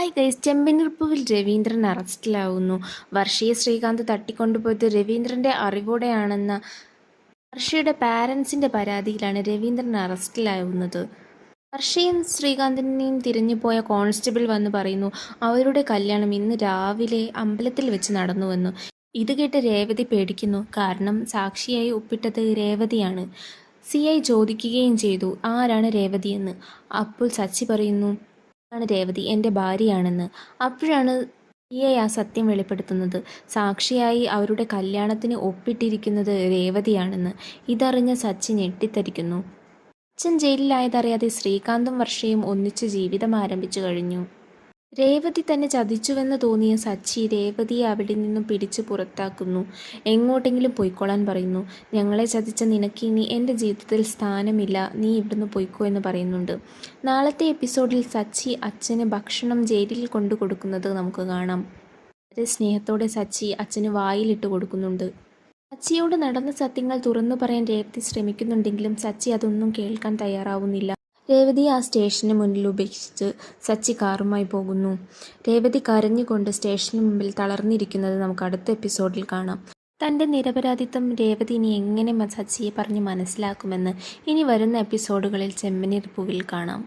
Hi guys ചെമ്പനിർപ്പുവിൽ രവീന്ദ്രൻ അറസ്റ്റിലാവുന്നു. വർഷയെ ശ്രീകാന്ത് തട്ടിക്കൊണ്ടുപോയത് രവീന്ദ്രന്റെ അറിവോടെയാണെന്ന വർഷയുടെ പാരൻസിന്റെ പരാതിയിലാണ് രവീന്ദ്രൻ അറസ്റ്റിലാവുന്നത്. വർഷയും ശ്രീകാന്തിനെയും തിരിഞ്ഞുപോയ കോൺസ്റ്റബിൾ വന്ന് പറയുന്നു അവരുടെ കല്യാണം ഇന്ന് രാവിലെ അമ്പലത്തിൽ വെച്ച് നടന്നുവെന്നു. ഇത് കേട്ട് രേവതി പേടിക്കുന്നു. കാരണം സാക്ഷിയായി ഒപ്പിട്ടത് രേവതിയാണ്. സി ഐ ചോദിക്കുകയും ചെയ്തു ആരാണ് രേവതിയെന്ന്? അപ്പോൾ സച്ചി പറയുന്നു ആണ് രേവതി എന്റെ ഭാര്യയാണെന്ന്. അപ്പോഴാണ് സിയെ ആ സത്യം വെളിപ്പെടുത്തുന്നത്. സാക്ഷിയായി അവരുടെ കല്യാണത്തിന് ഒപ്പിട്ടിരിക്കുന്നത് രേവതിയാണെന്ന് ഇതറിഞ്ഞ സച്ചിൻ ഞെട്ടിത്തരിക്കുന്നു. അച്ഛൻ ജയിലിലായതറിയാതെ ശ്രീകാന്തും വർഷയും ഒന്നിച്ച് ജീവിതം ആരംഭിച്ചു കഴിഞ്ഞു. രേവതി തന്നെ ചതിച്ചുവെന്ന് തോന്നിയ സച്ചി രേവതിയെ അവിടെ നിന്നും പിടിച്ച് പുറത്താക്കുന്നു. എങ്ങോട്ടെങ്കിലും പൊയ്ക്കൊള്ളാൻ പറയുന്നു. ഞങ്ങളെ ചതിച്ച നിനക്ക് ഇനി എന്റെ ജീവിതത്തിൽ സ്ഥാനമില്ല. നീ ഇവിടുന്ന് പോയിക്കോ എന്ന് പറയുന്നുണ്ട്. നാളത്തെ എപ്പിസോഡിൽ സച്ചി അച്ഛന് ഭക്ഷണം ജയിലിൽ കൊണ്ടു കൊടുക്കുന്നത് നമുക്ക് കാണാം. വളരെ സ്നേഹത്തോടെ സച്ചി അച്ഛന് വായിലിട്ട് കൊടുക്കുന്നുണ്ട്. സച്ചിയോട് നടന്ന സത്യങ്ങൾ തുറന്നു പറയാൻ രേവതി ശ്രമിക്കുന്നുണ്ടെങ്കിലും സച്ചി അതൊന്നും കേൾക്കാൻ തയ്യാറാവുന്നില്ല. രേവതി ആ സ്റ്റേഷന് മുന്നിൽ ഉപേക്ഷിച്ച് സച്ചി കാറുമായി പോകുന്നു. രേവതി കരഞ്ഞുകൊണ്ട് സ്റ്റേഷന് മുമ്പിൽ തളർന്നിരിക്കുന്നത് നമുക്ക് അടുത്ത എപ്പിസോഡിൽ കാണാം. തന്റെ നിരപരാധിത്വം രേവതി ഇനി എങ്ങനെ സച്ചിയെ പറഞ്ഞ് മനസ്സിലാക്കുമെന്ന് ഇനി വരുന്ന എപ്പിസോഡുകളിൽ ചെമ്പനീർ പൂവിൽ കാണാം.